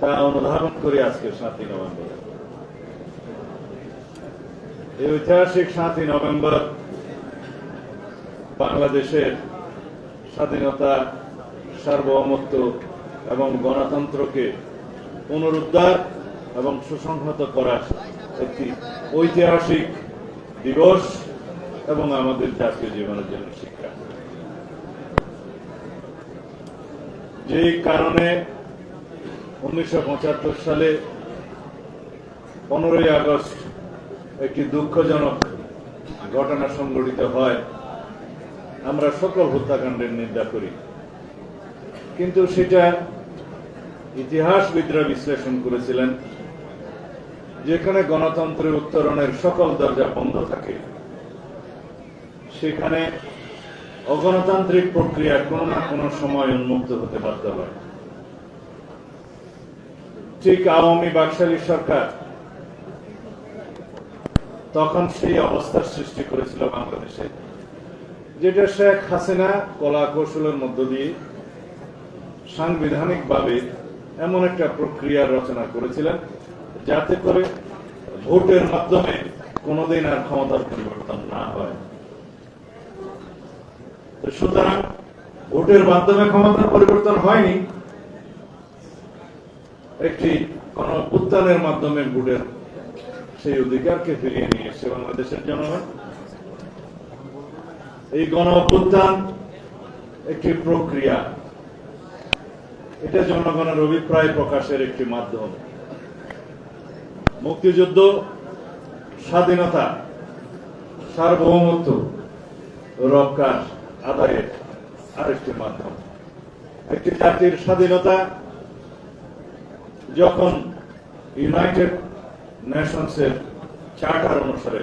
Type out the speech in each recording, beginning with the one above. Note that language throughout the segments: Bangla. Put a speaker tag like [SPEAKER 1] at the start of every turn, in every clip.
[SPEAKER 1] তা অনুধাবন করি আজকে সাতই নভেম্বর। এই ঐতিহাসিক সাতই নভেম্বর বাংলাদেশের স্বাধীনতা সার্বভৌমত্ব এবং গণতন্ত্রকে পুনরুদ্ধার এবং সুসংহত করার একটি ঐতিহাসিক দিবস এবং আমাদের জাতীয় জীবনের জন্য শিক্ষা। যেই কারণে উনিশশো পঁচাত্তর সালে পনেরোই আগস্ট একটি দুঃখজনক ঘটনা সংঘটিত হয়। আমরা সকল হত্যাকাণ্ডের নিন্দা করি। কিন্তু সেটা ইতিহাসবিদরা বিশ্লেষণ করেছিলেন, যেখানে গণতন্ত্রের উত্তরণের সকল দরজা বন্ধ থাকে। সেখানে অগণতান্ত্রিক প্রক্রিয়া কোনো না কোনো সময় উন্মুক্ত হতে বাধ্য হয়। ঠিক আওয়ামী বাকশালী সরকার, তখন সেই অবস্থার সৃষ্টি করেছিল বাংলাদেশে, যেটা শেখ হাসিনা কলা কৌশলের মধ্য দিয়ে সাংবিধানিকভাবে এমন একটা প্রক্রিয়া রচনা করেছিলেন, যাতে করে ভোটের মাধ্যমে কোনোদিন আর ক্ষমতার পরিবর্তন না হয়। সুতরাং ভোটের মাধ্যমে ক্ষমতার পরিবর্তন হয়নি একটি কোন উত্থানের মাধ্যমে ভোটের সেই অধিকারকে ফিরিয়ে নিয়ে এসে বাংলাদেশের জনগণ। এই গণ অভ্যুত্থান একটি প্রক্রিয়া। এটা জনগণের অভিপ্রায় প্রকাশের একটি মাধ্যম। মুক্তিযুদ্ধ, স্বাধীনতা, সার্বভৌমত্ব, রক্ষার আদায়ের আরেকটি মাধ্যম। একটি জাতির স্বাধীনতা যখন ইউনাইটেড নেশনসের চার্টার অনুসারে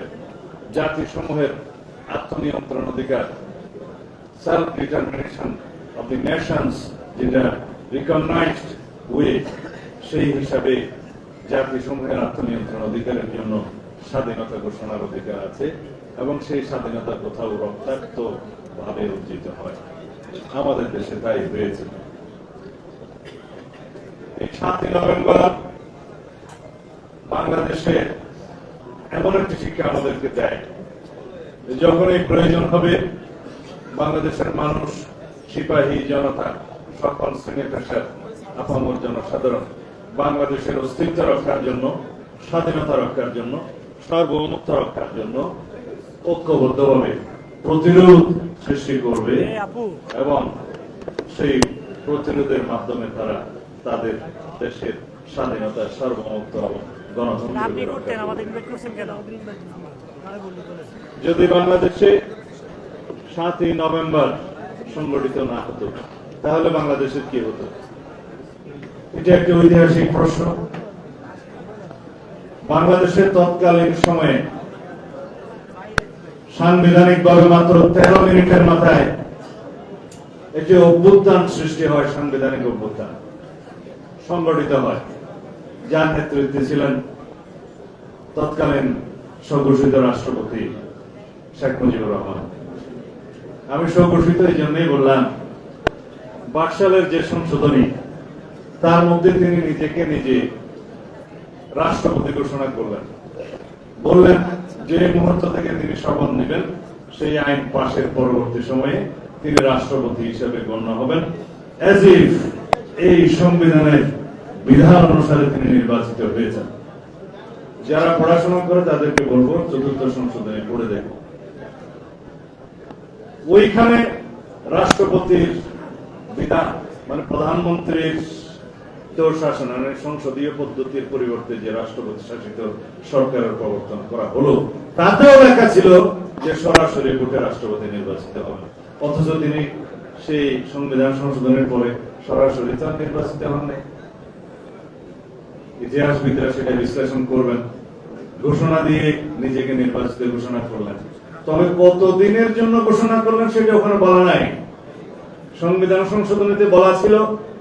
[SPEAKER 1] জাতিসমূহের আত্মনিয়ন্ত্রণ অধিকার self determination of the nations যেটা রিকগনাইজড উইথ সেই হিসাবে জাতিসমূহের আত্মনিয়ন্ত্রণ অধিকারের জন্য স্বাধীনতা ঘোষণার অধিকার আছে এবং সেই স্বাধীনতা কোথাও রক্তাক্ত ভাবে অর্জিত হয়। আমাদের দেশে তাই হয়েছে। সাতই নভেম্বর বাংলাদেশে এমন একটি শিক্ষা আমাদেরকে দেয় যখন এই প্রয়োজন হবে বাংলাদেশের মানুষ সিপাহী জনতা সকল শ্রেণি পেশার আপামর জনসাধারণ বাংলাদেশের অস্তিত্ব রক্ষার জন্য স্বাধীনতা রক্ষার জন্য সার্বভৌমত্ব রক্ষার জন্য ঐক্যবদ্ধভাবে প্রতিরোধ সৃষ্টি করবে এবং সেই প্রতিরোধের মাধ্যমে তারা তাদের দেশের স্বাধীনতা সার্বভৌমত্ব এবং। যদি বাংলাদেশে সাতই নভেম্বর সংগঠিত না হতো তাহলে বাংলাদেশের কি হতো? এটা একটি ঐতিহাসিক প্রশ্ন। বাংলাদেশের তৎকালীন সময়ে সাংবিধানিক ভাবে মাত্র তেরো মিনিটের মাথায় একটি অভ্যুত্থান সৃষ্টি হয় সাংবিধানিক অভ্যুত্থান। সংগঠিত হয়। যার নেতৃত্বে ছিলেন তৎকালীন স্বঘোষিত রাষ্ট্রপতি শেখ মুজিবুর রহমান। আমি স্বঘোষিত এই জন্যই বললাম, বাকশালের যে সংশোধনী, তার মধ্যে তিনি নিজেকে নিজে রাষ্ট্রপতি ঘোষণা করলেন। বললেন যে মুহূর্ত থেকে তিনি শপথ নেবেন, সেই আইন পাশের পরবর্তী সময়ে তিনি রাষ্ট্রপতি হিসেবে গণ্য হবেন। এজ ইফ এই সংবিধানের বিধান অনুসারে তিনি নির্বাচিত হয়েছেন। যারা পড়াশোনা করে তাদেরকে বলব, চতুর্থ সংশোধনী পড়ে দেখো। ওইখানে রাষ্ট্রপতির বিধান মানে প্রধানমন্ত্রীর তোর শাসন মানে সংসদীয় পদ্ধতির পরিবর্তে যে রাষ্ট্রপতি শাসিত সরকারের প্রবর্তন করা হলো, তাতেও লেখা ছিল যে সরাসরি ভোটে রাষ্ট্রপতি নির্বাচিত হবে অথচ তিনি সেই সংবিধান সংশোধনের পরে সরাসরি তার নির্বাচিত হন নাই। ইতিহাসবিদরা সেটা বিশ্লেষণ করবেন। ঘোষণা দিয়ে নিজেকে নির্বাচিত ঘোষণা করলেন। তবে কত দিনের জন্য ঘোষণা করলেন সেটা ওখানে বলা নাই। সংবিধান সংশোধনীতে বলা ছিল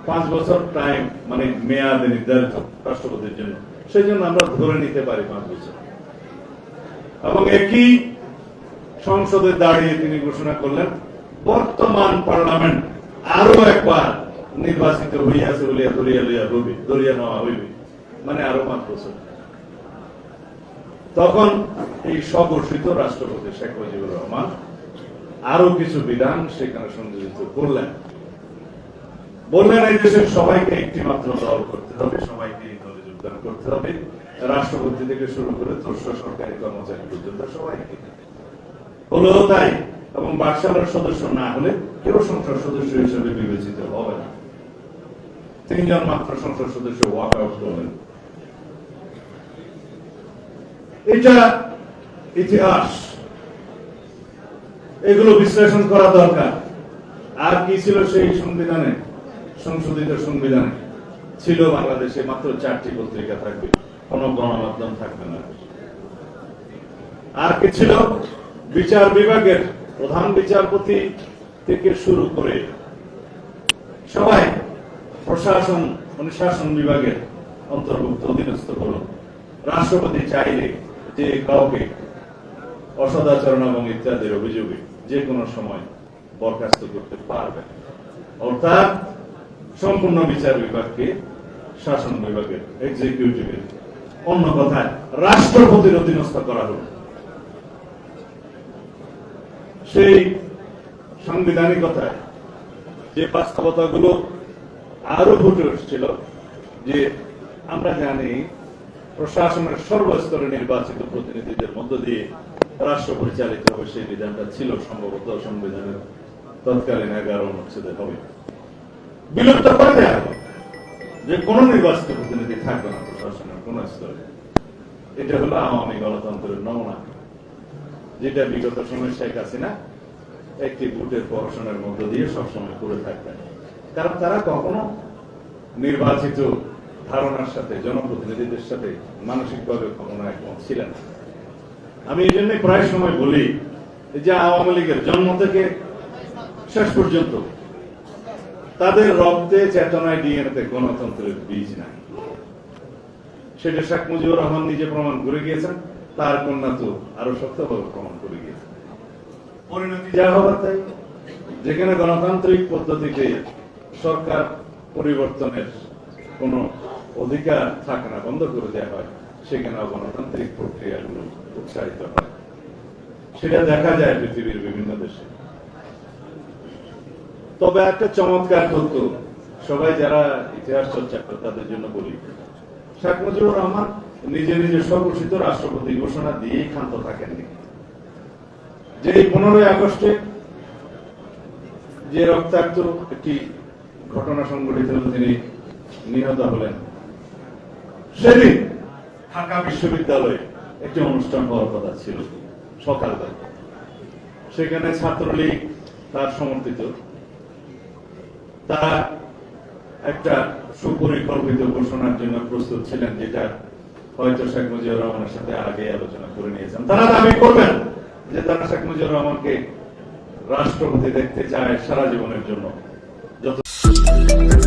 [SPEAKER 1] পাঁচ বছর টাইম মানে মেয়াদ নির্ধারিত রাষ্ট্রপতির জন্য। সেই জন্য আমরা ধরে নিতে পারি পাঁচ বছর। এবং একই সংসদে দাঁড়িয়ে তিনি ঘোষণা করলেন, বর্তমান পার্লামেন্ট আরও একবার নির্বাচিত হইয়াছে বলিয়া ধরিয়া লইয়া হইবে ধরিয়া নেওয়া হইবে। মানে আরও পাঁচ বছর। তখন এই স্বঘোষিত রাষ্ট্রপতি শেখ মুজিবুর রহমান আরও কিছু বিধান সেখানে সংযোজিত করলেন। বললেন, এই দেশের সবাইকে একটি মাত্র দল করতে হবে, সবাইকে এই দলে যোগদান করতে হবে। রাষ্ট্রপতি থেকে শুরু করে তোর্ষ সরকারি কর্মচারী পর্যন্ত সবাইকে। হলো তাই, এবং বাকশালের সদস্য না হলে কেউ সংসদ সদস্য হিসেবে বিবেচিত হবে না। তিনজন মাত্র সংসদ সদস্য ওয়াক আউট করলেন এটা ইতিহাস এগুলো বিশ্লেষণ করা দরকার আর কি ছিল সেই সংবিধানে সংশোধিত সংবিধানে ছিল বাংলাদেশে মাত্র চারটি পত্রিকা থাকবে কোন গণমাধ্যম থাকবে না আর কি ছিল বিচার বিভাগের প্রধান বিচারপতি থেকে শুরু করে সবাই প্রশাসন, অনুশাসন বিভাগের অন্তর্ভুক্ত অধীনস্থ করুন। রাষ্ট্রপতি চাইলে যে কাউকে অসদাচরণ এবং ইত্যাদির অভিযোগে যে কোনো সময় বরখাস্ত করতে পারবে। অর্থাৎ সম্পূর্ণ বিচার বিভাগকে, শাসন বিভাগের এক্সিকিউটিভের অন্য কথায় রাষ্ট্রপতির অধীনস্থ করা হল সেই সাংবিধানিকতায় যে বাস্তবতাগুলো আরও ফুটে উঠছিল যে আমরা জানি প্রশাসনের সর্বস্তরে নির্বাচিত প্রতিনিধিদের মধ্য দিয়ে রাষ্ট্র পরিচালিত হবে সেই বিধানটা ছিল সম্ভবত সংবিধানের তৎকালীন এগারো অনুচ্ছেদে হবে। বিলুপ্ত করে দেওয়া হবে যে কোন নির্বাচিত প্রতিনিধি থাকবে না প্রশাসনের কোন স্তরে। এটা হলো আওয়ামী গণতন্ত্রের নমুনা, যেটা বিগত সময় শেখ হাসিনা একটি ভোটের পড়াশোনার মধ্য দিয়ে সবসময় করে থাকতেন। কারণ তারা কখনো নির্বাচিত ধারণার সাথে, জনপ্রতিনিধিদের সাথে মানসিকভাবে কখনো একমত ছিলেন আমি এই জন্য প্রায় সময় বলি যে আওয়ামী লীগের জন্ম থেকে শেষ পর্যন্ত তাদের রক্তে, চেতনায়, ডিএনএতে গণতন্ত্রের বীজ নাই। সেটা শেখ মুজিবুর রহমান নিজে প্রমাণ করে গিয়েছেন, তার কন্যা তো আরও শক্তভাবে প্রমাণ করে গিয়েছেন। পরিণতি যা হবার তাই, যেখানে গণতান্ত্রিক পদ্ধতিতে সরকার পরিবর্তনের কোন অধিকার থাকে না, বন্ধ করে দেওয়া হয়, সেখানে গণতান্ত্রিক প্রক্রিয়াগুলো উৎসাহিত হয়। সেটা দেখা যায় পৃথিবীর বিভিন্ন দেশে। তবে একটা চমৎকার তথ্য, সবাই যারা ইতিহাস চর্চা করে তাদের জন্য বলি। শেখ মুজিবুর রহমান নিজে নিজে স্বঘোষিত রাষ্ট্রপতি ঘোষণা দিয়েই ক্ষান্ত থাকেননি। যে পনেরোই আগস্টে যে রক্তাক্ত একটি ঘটনা সংঘটিত হল তিনি নিহত হলেন। সেদিন ঢাকা বিশ্ববিদ্যালয়ে একটি অনুষ্ঠান হওয়ার কথা ছিল, সকালবেলা। সেখানে ছাত্রলীগ তার সমর্থিত। তারা একটা সুপরিকল্পিত ঘোষণার জন্য প্রস্তুত ছিলেন, যেটা হয়তো শেখ মুজিবুর রহমানের সাথে আগে আলোচনা করে নিয়েছেন। তারা দাবি করবেন যে তারা শেখ মুজিবুর রহমানকে রাষ্ট্রপতি দেখতে চায় সারা জীবনের জন্য। Thank you.